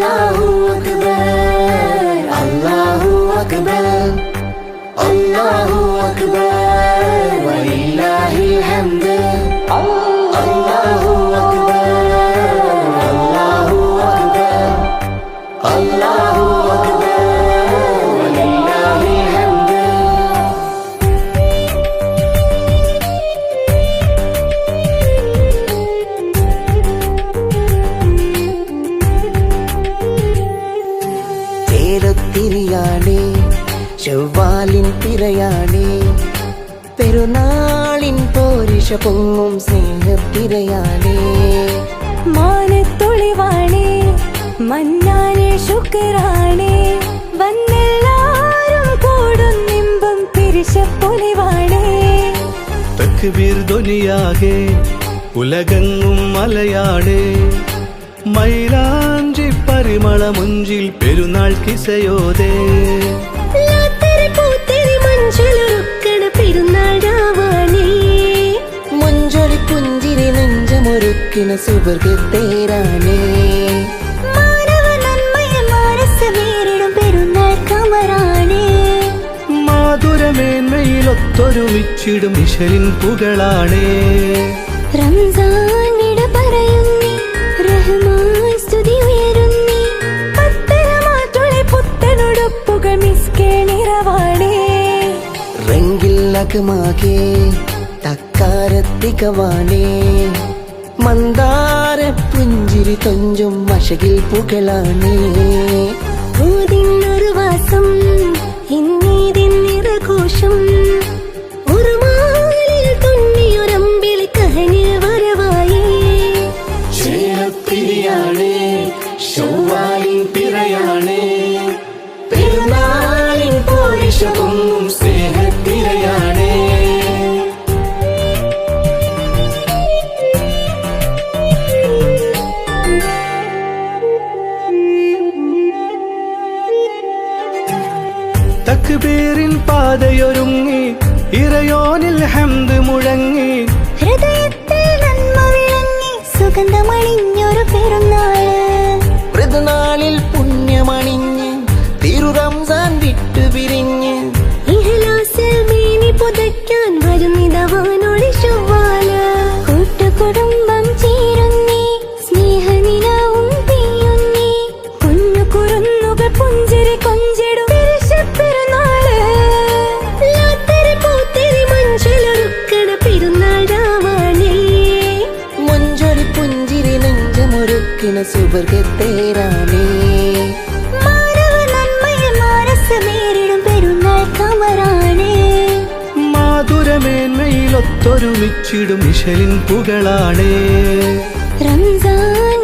love. തേരത്തിരിയാണേ ചൊവ്വാലിൻ പിറയാണേ പെരുന്നാളിൻ പോരിഷ പൊങ്ങും സ്നേഹത്തിരയാണേ മാനത്തൊളിവാണേ മന്നാനെ ശുക്രാണേ വന്നെല്ലാരും കൂടും നിമ്പം പിരിശപ്പൊലിവാണേ തക്ബീർ ധ്വനിയാകെ ഉലകങ്ങും മലയാടേ മൈലാഞ്ചി കിസയോദേ പൂത്തരി മഞ്ചളുറുക്കണ പെരുന്നാൾ പുഞ്ചിരി നെഞ്ചമൊരുക്കിന സുവർഗത്തേരാണേ മാനവ നന്മയെ പെരുന്നാൾ മാധുരമേന്മയിലൊത്തൊരുമിച്ചിടും ഇശലിൻ പുകളാണേ. റംസാൻ റെങ്കില്ലകമാകെ തക്കാരത്തികവാനേ. മന്ദാര പുഞ്ചിരി തൊഞ്ചും മഷകിൽ പുകളാണേ ഊതിന്നൊരു വാസം ഇന്നീതിന്നിറഘോഷം ഒരു മാലിൽ തുന്നിയൊരമ്പിളി കഹനിൽ വരവായി. ചേരത്തിരിയാണേ ചൊവ്വാലിൻ പിറയാണേ. തക്ബീറിൻ പാതയൊരുങ്ങി ഇറയോനിൽ ഹംദ് മുഴങ്ങി. ഹൃദയത്തിൽ നന്മ വിളങ്ങി സുഗന്ധമണിഞ്ഞൊരു പെരുന്നാൾ. മൃദുനാളിൽ പുണ്യമണിഞ്ഞ് തിരു റംസാൻ വിട്ടു പിരിഞ്ഞ്. ഇഹലാസിൽ മീനി പുതയ്ക്കാൻ വരുന്നിതവാനൊളി നെഞ്ചമൊരുക്കിന സുവർഗത്തേരാണേ മാനവ നന്മയെ മനസ്സമേറിടും പെരുന്നാൾ കമറാണേ മാധുരമേന്മയിലൊത്തൊരുമിച്ചിടും ഇശലിൻ പുകളാണേ. റംസാൻ